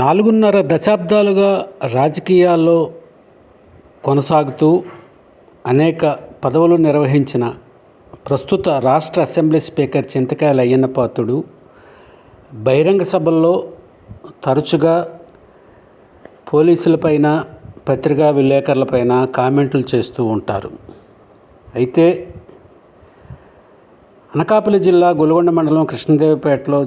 నాలుగున్నర దశాబ్దాలుగా రాజకీయాల్లో కొనసాగుతూ అనేక పదవులు నిర్వహించిన ప్రస్తుత రాష్ట్ర అసెంబ్లీ స్పీకర్ చింతకాయల అయ్యన్నపాత్రుడు బహిరంగ సభల్లో తరచుగా పోలీసులపైన పత్రికా విలేకరులపైన కామెంట్లు చేస్తూ ఉంటారు. అయితే అనకాపల్లి జిల్లా గొలుగొండ మండలం కృష్ణదేవపేటలో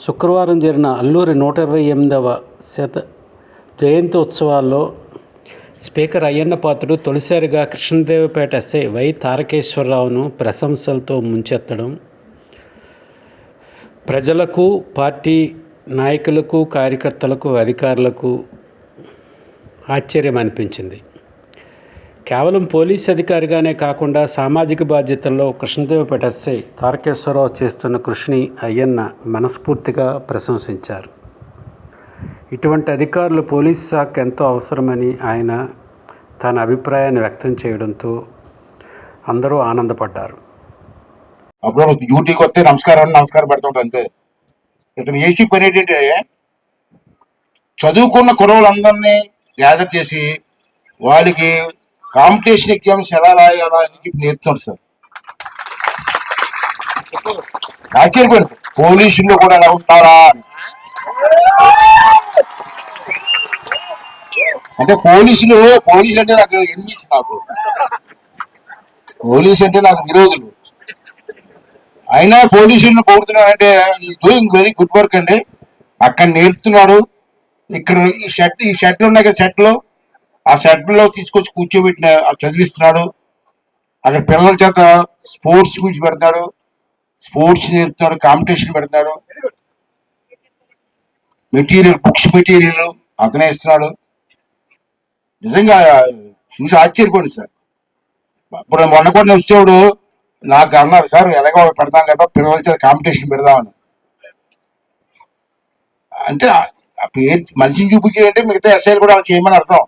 శుక్రవారం జరిగిన అల్లూరి నూట ఇరవై ఎనిమిదవ శత జయంతి ఉత్సవాల్లో స్పీకర్ అయ్యన్న పాత్రుడు తొలిసారిగా కృష్ణదేవపేట ఎస్ఐ వై తారకేశ్వరరావును ప్రశంసలతో ముంచెత్తడం. ప్రజలకు పార్టీ నాయకులకు కార్యకర్తలకు అధికారులకు ఆశ్చర్యం అనిపించింది కేవలం పోలీస్ అధికారిగానే కాకుండా సామాజిక బాధ్యతల్లో కృష్ణదేవ ఎస్ఐ తారకేశ్వరరావు చేస్తున్న కృషిని అయ్యన్న మనస్ఫూర్తిగా ప్రశంసించారు. ఇటువంటి అధికారులు పోలీస్ శాఖ ఎంతో అవసరమని ఆయన తన అభిప్రాయాన్ని వ్యక్తం చేయడంతో అందరూ ఆనందపడ్డారు. అప్పుడు డ్యూటీకి వస్తే నమస్కారం నమస్కారం పెడుతుంటా అంతే. ఇతను ఏసీ పని ఏంటంటే చదువుకున్న కురవులందరినీ గ్యాదర్ చేసి వాళ్ళకి కాంపిటీషన్ ఎగ్జామ్స్ ఎలా రాయాలా అని చెప్పి నేర్పుతాడు సార్. ఆశ్చర్యపోయాడు పోలీసుల్లో కూడా ఎలా ఉంటారా? అని. అంటే పోలీసులు పోలీసులు అంటే నాకు ఎన్నిస్ నాకు పోలీసు అంటే నాకు విరోధులు. అయినా పోలీసులను కోరుతున్నాడంటే డూయింగ్ వెరీ గుడ్ వర్క్ అండి. అక్కడ నేర్పుతున్నాడు. ఇక్కడ ఈ షర్ట్ ఈ షర్ట్లు ఉన్నాయి కదా షర్ట్లు. ఆ సెంటర్లో తీసుకొచ్చి కూర్చోబెట్టిన చదివిస్తున్నాడు. అక్కడ పిల్లల చేత స్పోర్ట్స్ గురించి పెడతాడు. స్పోర్ట్స్ నేర్పుతాడు కాంపిటీషన్ పెడతాడు. మెటీరియల్ బుక్స్ మెటీరియల్ అతనే ఇస్తున్నాడు. నిజంగా చూసి ఆశ్చర్యపోండి సార్. ఇప్పుడు మొన్న కూడా వచ్చేవాడు నాకు అన్నారు సార్ ఎలాగో పెడతాం కదా పిల్లల చేత కాంపిటీషన్ పెడదామని. అంటే ఆ పేరు మనిషిని చూపించారంటే మిగతా ఎస్ఐలు కూడా అలా చేయమని అర్థం.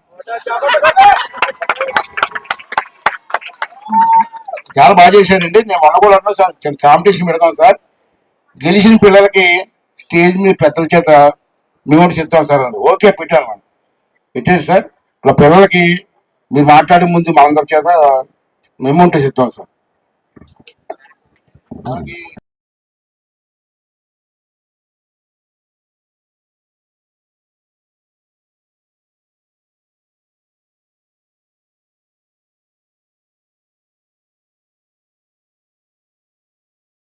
చాలా బాగా చేశానండి నేను మొన్న కూడా అన్నా సార్. కాంపిటీషన్ పెడతాం సార్. గెలిచిన పిల్లలకి స్టేజ్ మీద పెద్దల చేత మేము చెప్తాం సార్ అన్నారు ఓకే పెట్టాను మనం పెట్టేసి సార్. ఇట్లా పిల్లలకి మీరు మాట్లాడే ముందు మనందరి చేత మేము ఉంటే చెప్తాం సార్.